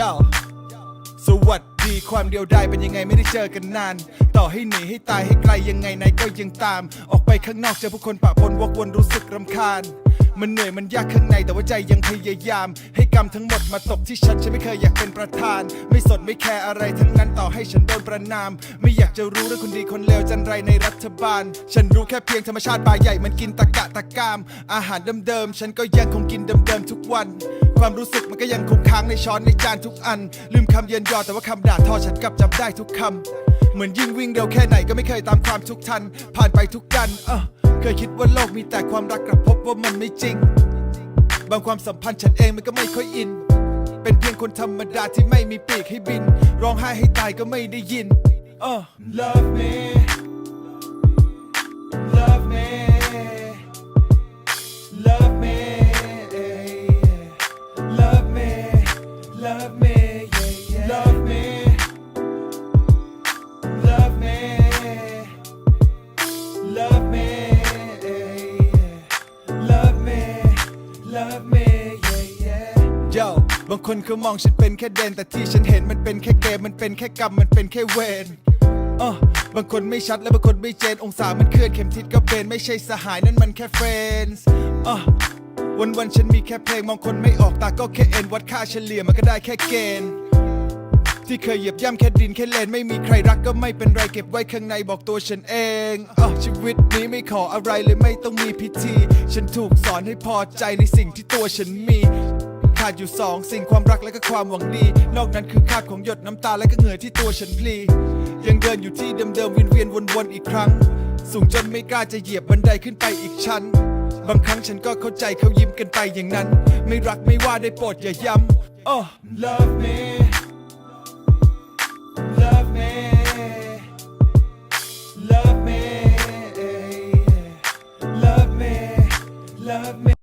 ย่สวัสดีความเดียวดายเป็นยังไงไม่ได้เจอกันนาน ต่อให้หนีให้ตายให้ไกลยังไงไหนก็ยังตาม ออกไปข้างนอกเจอผู้คนปะปนวกวนรู้สึกรำคาญ มันเหนื่อยมันยากข้างในแต่ว่าใจยังพยายาม ให้กรรมทั้งหมดมาตกที่ฉันฉันไม่เคยอยากเป็นประธาน ไม่สนไม่แคร์อะไรทั้งนั้นต่อให้ฉันโดนประนาม ไม่อยากจะรู้เรื่องคนดีคนเลวจันไรในรัฐบาล ฉันรู้แค่เพียงธรรมชาติบาใหญ่มันกินตะกะตะกาม อาหารเดิมๆฉันก็ยังคงกินเดิมๆทุกวัน ความรู้สึกมันก็ยังคงค้างในช้อนในจานทุกอัน ลืมคำเย็นยอแต่ว่าคำด่าทอฉันกลับจำได้ทุกคำเหมือนยิ่งวิ่งเร็วแค่ไหนก็ไม่เคยตามความทุกทัน ผ่านไปทุกกันเออ เคยคิดว่าโลกมีแต่ความรักกลับพบว่ามันไม่จริง บางความสัมพันธ์ฉันเองมันก็ไม่ค่อยอิน เป็นเพียงคนธรรมดาที่ไม่มีปีกให้บิน ร้องไห้ให้ตายก็ไม่ได้ยิน เออ Love me Love me yeah yeah Yo บางคนเขามองฉันเป็นแค่เดน แต่ที่ฉันเห็นมันเป็นแค่เกม มันเป็นแค่กรรม มันเป็นแค่เวรอะบางคนไม่ชัดและบางคนไม่เจน องศามันเคลื่อนเข็มทิศก็เป็นไม่ใช่สหายนั่นมันแค่เฟรนส์อะวันวันๆฉันมีแค่เพลงมองคนไม่ออกตาก็แค่เอ็นวัดค่าเฉลี่ยมันก็ได้แค่เกณฑ์ ที่เคยเหยียบย่ำแค่ดินแค่เลนไม่มีใครรักก็ไม่เป็นไรเก็บไว้ข้างในบอกตัวฉันเองอะชีวิตนี้ไม่ขออะไรเลยไม่ต้องมีพิธี ฉันถูกสอนให้พอใจในสิ่งที่ตัวฉันมีขาดอยู่สองสิ่งความรักและก็ความหวังดี นอกนั้นคือคาบของหยดน้ำตาและก็เหงื่อที่ตัวฉันพลี ยังเดินอยู่ที่เดิมๆวินเวียนวนๆอีกครั้ง สูงจนไม่กล้าจะเหยียบบันไดขึ้นไปอีกชั้น บางครั้งฉันก็เข้าใจเขายิ้มกันไปอย่างนั้น ไม่รักไม่ว่าได้โปรดอย่าย้ำ oh love me